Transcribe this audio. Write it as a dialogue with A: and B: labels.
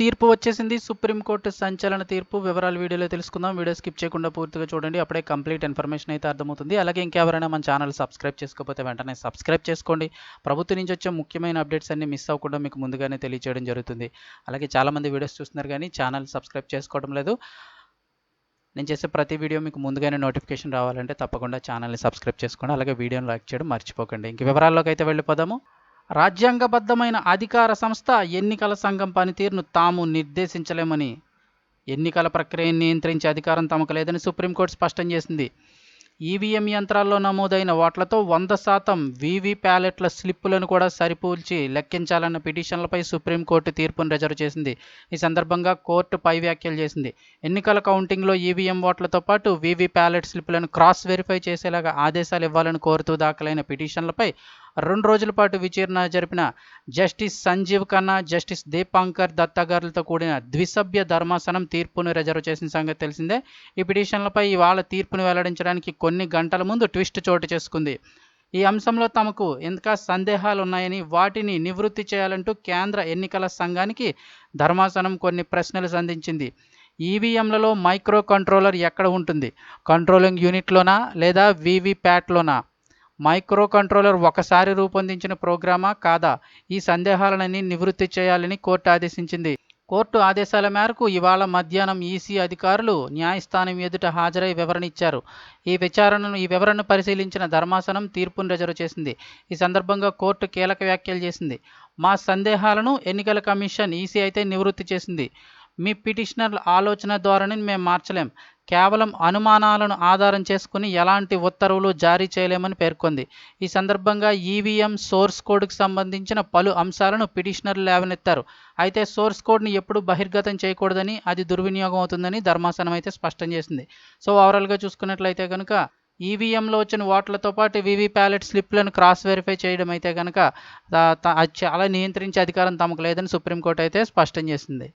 A: తీర్పు వచ్చేసింది. సుప్రీంకోర్టు సంచలన తీర్పు వివరాలు వీడియోలో తెలుసుకుందాం. వీడియో స్కిప్ చేయకుండా పూర్తిగా చూడండి. అప్పుడే కంప్లీట్ ఇన్ఫర్మేషన్ అయితే అర్థమవుతుంది. అలాగే ఇంకెవరైనా మన ఛానల్ సబ్స్క్రైబ్ చేసుకోకపోతే వెంటనే సబ్స్క్రైబ్ చేసుకోండి. ప్రభుత్వం నుంచి వచ్చే ముఖ్యమైన అప్డేట్స్ అన్ని మిస్ అవ్వకుండా మీకు ముందుగానే తెలియజేయడం జరుగుతుంది. అలాగే చాలామంది వీడియోస్ చూస్తున్నారు కానీ ఛానల్ సబ్స్క్రైబ్ చేసుకోవడం లేదు. నేను చేసే ప్రతి వీడియో మీకు ముందుగానే నోటిఫికేషన్ రావాలంటే తప్పకుండా ఛానల్ని సబ్స్క్రైబ్ చేసుకోండి. అలాగే వీడియోని లైక్ చేయడం మర్చిపోకండి. ఇంక వివరాల్లోకి అయితే వెళ్ళిపోదాము. రాజ్యాంగబద్ధమైన అధికార సంస్థ ఎన్నికల సంఘం పనితీరును తాము నిర్దేశించలేమని ఎన్నికల ప్రక్రియను నియంత్రించే అధికారం తమకు లేదని సుప్రీంకోర్టు స్పష్టం చేసింది. ఈవీఎం యంత్రాల్లో నమోదైన ఓట్లతో వంద శాతం వీవీ ప్యాలెట్ల స్లిప్పులను కూడా సరిపోల్చి లెక్కించాలన్న పిటిషన్లపై సుప్రీంకోర్టు తీర్పును రిజర్వ్ చేసింది. ఈ సందర్భంగా కోర్టు పై వ్యాఖ్యలు చేసింది. ఎన్నికల కౌంటింగ్లో ఈవీఎం ఓట్లతో పాటు వీవీ ప్యాలెట్ స్లిప్పులను క్రాస్ వెరిఫై చేసేలాగా ఆదేశాలు ఇవ్వాలని కోరుతూ దాఖలైన పిటిషన్లపై రెండు రోజుల పాటు విచారణ జరిపిన జస్టిస్ సంజీవ్ ఖన్నా జస్టిస్ దీపాంకర్ దత్తగారులతో కూడిన ద్విసభ్య ధర్మాసనం తీర్పును రిజర్వ్ చేసిన సంగతి తెలిసిందే. ఈ పిటిషన్లపై ఇవాళ తీర్పును వెల్లడించడానికి కొన్ని గంటల ముందు ట్విస్ట్ చోటు చేసుకుంది. ఈ అంశంలో తమకు ఇంకా సందేహాలు ఉన్నాయని వాటిని నివృత్తి చేయాలంటూ కేంద్ర ఎన్నికల సంఘానికి ధర్మాసనం కొన్ని ప్రశ్నలు సంధించింది. ఈవీఎంలలో మైక్రో కంట్రోలర్ ఎక్కడ ఉంటుంది? కంట్రోలింగ్ యూనిట్లోనా లేదా వీవీప్యాట్లోనా? మైక్రో కంట్రోలర్ ఒకసారి రూపొందించిన ప్రోగ్రామా? కాదా. ఈ సందేహాలన్నీ నివృత్తి చేయాలని కోర్టు ఆదేశించింది. కోర్టు ఆదేశాల మేరకు ఇవాళ మధ్యాహ్నం ఈసీ అధికారులు న్యాయస్థానం ఎదుట హాజరై వివరణ ఇచ్చారు. ఈ విచారణను ఈ వివరణను పరిశీలించిన ధర్మాసనం తీర్పును రిజర్వ్ చేసింది. ఈ సందర్భంగా కోర్టు కీలక వ్యాఖ్యలు చేసింది. మా సందేహాలను ఎన్నికల కమిషన్ ఈసీ అయితే నివృత్తి చేసింది. మీ పిటిషనర్ల ఆలోచన ధోరణిని మేము మార్చలేం. కేవలం అనుమానాలను ఆధారం చేసుకుని ఎలాంటి ఉత్తర్వులు జారీ చేయలేమని పేర్కొంది. ఈ సందర్భంగా ఈవీఎం సోర్స్ కోడ్కు సంబంధించిన పలు అంశాలను పిటిషనర్లు లేవనెత్తారు. అయితే సోర్స్ కోడ్ని ఎప్పుడు బహిర్గతం చేయకూడదని అది దుర్వినియోగం అవుతుందని ధర్మాసనం అయితే స్పష్టం చేసింది. సో ఓవరాల్గా చూసుకున్నట్లయితే కనుక ఈవీఎంలో వచ్చిన ఓట్లతో పాటు వివి ప్యాలెట్ స్లిప్లను క్రాస్ వెరిఫై చేయడం అయితే కనుక అది చాలా నియంత్రించే అధికారం తమకు లేదని సుప్రీంకోర్టు అయితే స్పష్టం చేసింది.